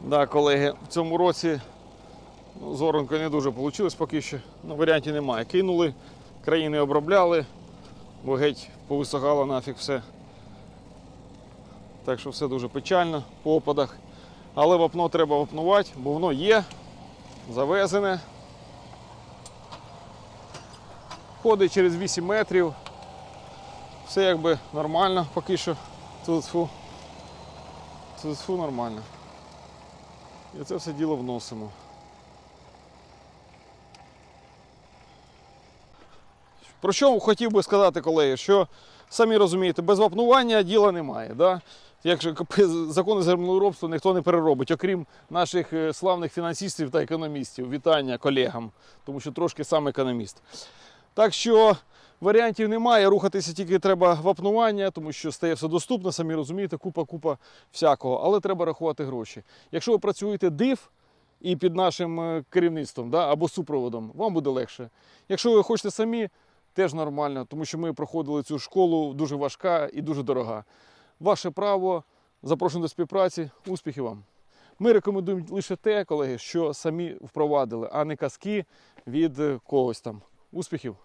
Да, колеги, в цьому році ну, з не дуже вийшло поки що. Ну, варіантів немає. Кинули, країни обробляли, бо геть повисагало нафіг все. Так що все дуже печально по опадах. Але вапно треба вапнувати, бо воно є, завезене. Ходить через 8 метрів. Все якби нормально поки що. Тут фу. Тут фу нормально. І це все діло вносимо. Про що хотів би сказати, колеги, що самі розумієте, без вапнування діла немає. Да? Якщо закони землеробства ніхто не переробить, окрім наших е, славних фінансистів та економістів. Вітання колегам, тому що трошки сам економіст. Так що варіантів немає, рухатися тільки треба вапнування, тому що стає все доступно, самі розумієте, купа-купа всякого, але треба рахувати гроші. Якщо ви працюєте див і під нашим е, керівництвом да, або супроводом, вам буде легше. Якщо ви хочете самі, теж нормально, тому що ми проходили цю школу дуже важка і дуже дорога. Ваше право, запрошую до співпраці, успіхів вам. Ми рекомендуємо лише те, колеги, що самі впровадили, а не казки від е, когось там. Успіхів!